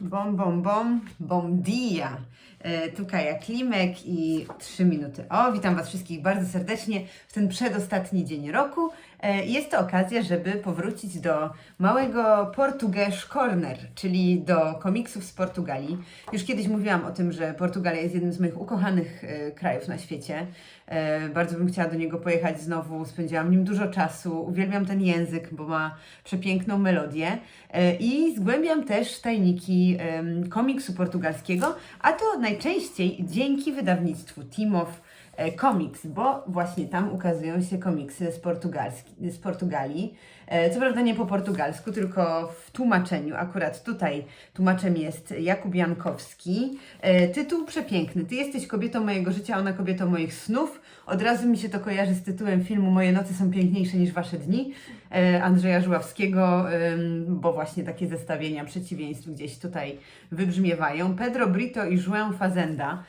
Bom, bom, bom, bom dia. E, Tu Kaja Klimek i 3 minuty. O, witam Was wszystkich bardzo serdecznie w ten przedostatni dzień roku. E, Jest to okazja, żeby powrócić do małego Portuguese Corner, czyli do komiksów z Portugalii. Już kiedyś mówiłam o tym, że Portugalia jest jednym z moich ukochanych e, krajów na świecie. E, Bardzo bym chciała do niego pojechać znowu, spędziłam nim dużo czasu. Uwielbiam ten język, bo ma przepiękną melodię. I zgłębiam też tajniki komiksu portugalskiego, a to najczęściej dzięki wydawnictwu Timow e, Comics, bo właśnie tam ukazują się komiksy z, portugalski, z Portugalii. E, Co prawda nie po portugalsku, tylko w tłumaczeniu. Akurat tutaj tłumaczem jest Jakub Jankowski. E, Tytuł przepiękny. Ty jesteś kobietą mojego życia, ona kobietą moich snów. Od razu mi się to kojarzy z tytułem filmu Moje noce są piękniejsze niż wasze dni Andrzeja Żuławskiego, bo właśnie takie zestawienia przeciwieństw gdzieś tutaj wybrzmiewają. Pedro Brito i João Fazenda.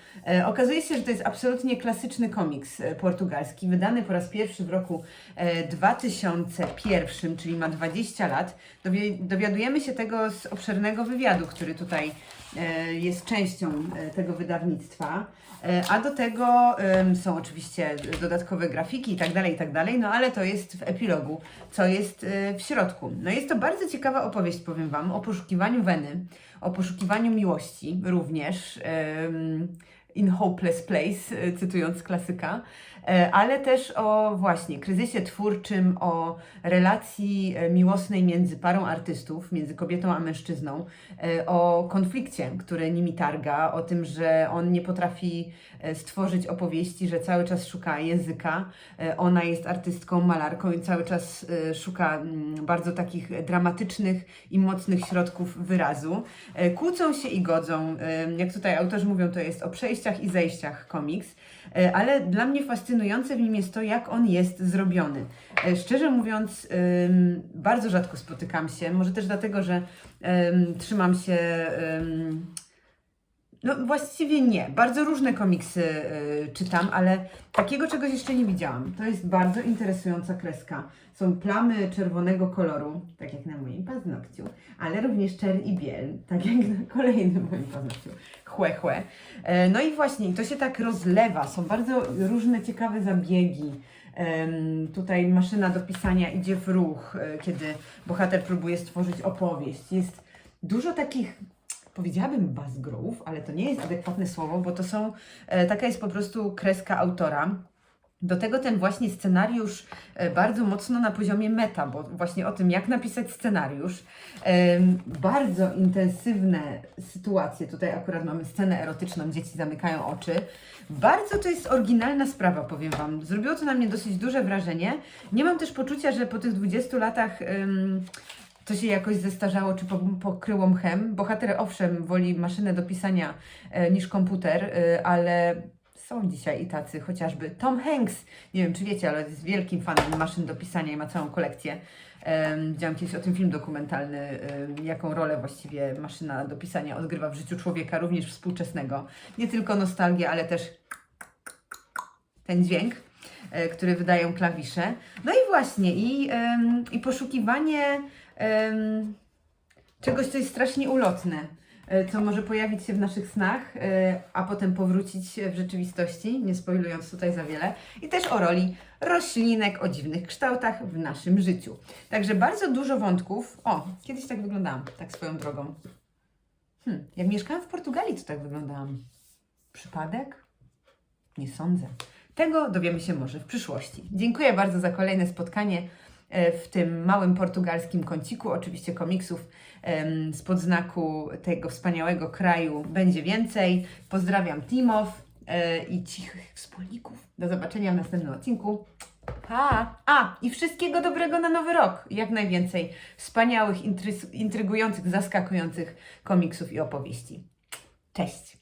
Okazuje się, że to jest absolutnie klasyczny komiks e, portugalski, wydany po raz pierwszy w roku e, 2001, czyli ma 20 lat. Dowiadujemy się tego z obszernego wywiadu, który tutaj e, jest częścią e, tego wydawnictwa. E, A do tego są oczywiście dodatkowe grafiki i tak dalej, i tak dalej, no ale to jest w epilogu, co jest e, w środku. No jest to bardzo ciekawa opowieść, powiem Wam, o poszukiwaniu Weny, o poszukiwaniu miłości również. In Hopeless Place, e, cytując klasyka, e, ale też o właśnie kryzysie twórczym, o relacji e, miłosnej między parą artystów, między kobietą a mężczyzną, o konflikcie, który nimi targa, o tym, że on nie potrafi stworzyć opowieści, że cały czas szuka języka. Ona jest artystką, malarką i cały czas szuka mm, bardzo takich dramatycznych i mocnych środków wyrazu. Kłócą się i godzą. Jak tutaj autorzy mówią, to jest o i zejściach komiks, E, ale dla mnie fascynujące w nim jest to, jak on jest zrobiony. E, Szczerze mówiąc, bardzo rzadko spotykam się, może też dlatego, że ym, trzymam się. No właściwie nie. Bardzo różne komiksy y, czytam, ale takiego czegoś jeszcze nie widziałam. To jest bardzo interesująca kreska. Są plamy czerwonego koloru, tak jak na moim paznokciu, ale również czerń i biel, tak jak na kolejnym moim paznokciu. Chłe, chłe. E, No i właśnie, to się tak rozlewa. Są bardzo różne ciekawe zabiegi. Tutaj maszyna do pisania idzie w ruch, e, kiedy bohater próbuje stworzyć opowieść. Jest dużo takich powiedziałabym bazgrów, ale to nie jest adekwatne słowo, bo to są, e, taka jest po prostu kreska autora. Do tego ten właśnie scenariusz e, bardzo mocno na poziomie meta, bo właśnie o tym, jak napisać scenariusz. Bardzo intensywne sytuacje. Tutaj akurat mamy scenę erotyczną, dzieci zamykają oczy. Bardzo to jest oryginalna sprawa, powiem Wam. Zrobiło to na mnie dosyć duże wrażenie. Nie mam też poczucia, że po tych 20 latach. To się jakoś zestarzało czy po- pokryło mchem. Bohater owszem woli maszynę do pisania e, niż komputer, e, ale są dzisiaj i tacy, chociażby Tom Hanks, nie wiem czy wiecie, ale jest wielkim fanem maszyn do pisania i ma całą kolekcję. Widziałam kiedyś o tym film dokumentalny, jaką rolę właściwie maszyna do pisania odgrywa w życiu człowieka, również współczesnego. Nie tylko nostalgię, ale też ten dźwięk, e, który wydają klawisze. No i właśnie, i, i poszukiwanie czegoś, co jest strasznie ulotne, e, co może pojawić się w naszych snach, e, a potem powrócić w rzeczywistości, nie spoilując tutaj za wiele. I też o roli roślinek o dziwnych kształtach w naszym życiu. Także bardzo dużo wątków. O, kiedyś tak wyglądałam, tak swoją drogą. Hmm, jak mieszkałam w Portugalii, to tak wyglądałam. Przypadek? Nie sądzę. Tego dowiemy się może w przyszłości. Dziękuję bardzo za kolejne spotkanie w tym małym portugalskim kąciku. Oczywiście komiksów z podznaku tego wspaniałego kraju będzie więcej. Pozdrawiam Timow e, i cichych wspólników. Do zobaczenia w następnym odcinku. Pa! A, i wszystkiego dobrego na nowy rok. Jak najwięcej wspaniałych, intrygujących, zaskakujących komiksów i opowieści. Cześć!